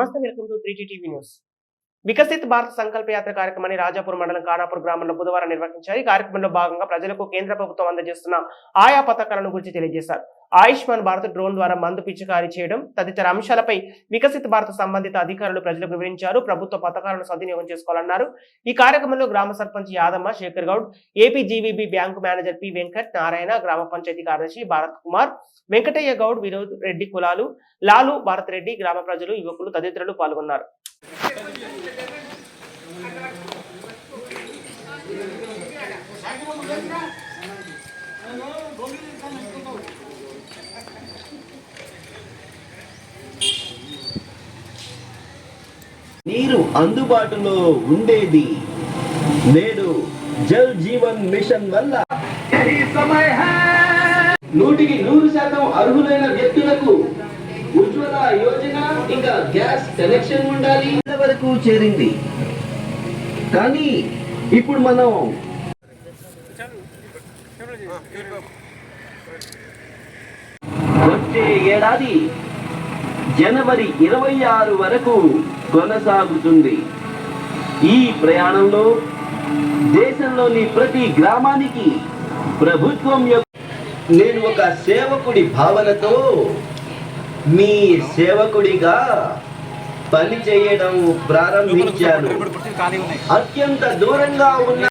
నమస్తే welcome to three TV news Viksit Bharat Sankalp Yatra కార్యక్రమాన్ని రాజాపూర్ మండలం కానాపూర్ గ్రామంలో బుధవారం నిర్వహించారు. ఈ కార్యక్రమంలో భాగంగా ప్రజలకు కేంద్ర ప్రభుత్వం అందజేస్తున్న ఆయా పథకాలను గురించి తెలియజేశారు. ఆయుష్మాన్ భారత్ డ్రోన్ ద్వారా మందు పిచికారీ చేయడం తదితర అంశాలపై వికసిత్ భారత్ సంబంధిత అధికారులు ప్రజలకు వివరించారు. ప్రభుత్వ పథకాలను సద్వినియోగం చేసుకోవాలన్నారు. ఈ కార్యక్రమంలో గ్రామ sarpanch Yadamma Shekhar Goud APGVB bank manager P Venkat Narayana గ్రామ పంచాయతీ కార్యదర్శి భారత్ కుమార్ వెంకటయ్య గౌడ్ వినోద్ రెడ్డి కులాలు లాలు భారత్ రెడ్డి గ్రామ ప్రజలు యువకులు తదితరులు పాల్గొన్నారు. నీరు అందుబాటులో ఉండేది. నేడు జల్ జీవన్ మిషన్ వల్ల నూటికి నూరు శాతం అర్హులైన వ్యక్తులకు ఉజ్వల యోజన ఇంకా గ్యాస్ కనెక్షన్ ఉండాలి. వరకు చేరింది. కానీ ఇప్పుడు మనం వచ్చే ఏడాది జనవరి ఇరవై ఆరు వరకు కొనసాగుతుంది. ఈ ప్రయాణంలో దేశంలోని ప్రతి గ్రామానికి ప్రభుత్వం యొక్క నేను ఒక సేవకుడి భావనతో మీ సేవకుడిగా పని చేయడం ప్రారంభించాను. అత్యంత దూరంగా ఉన్న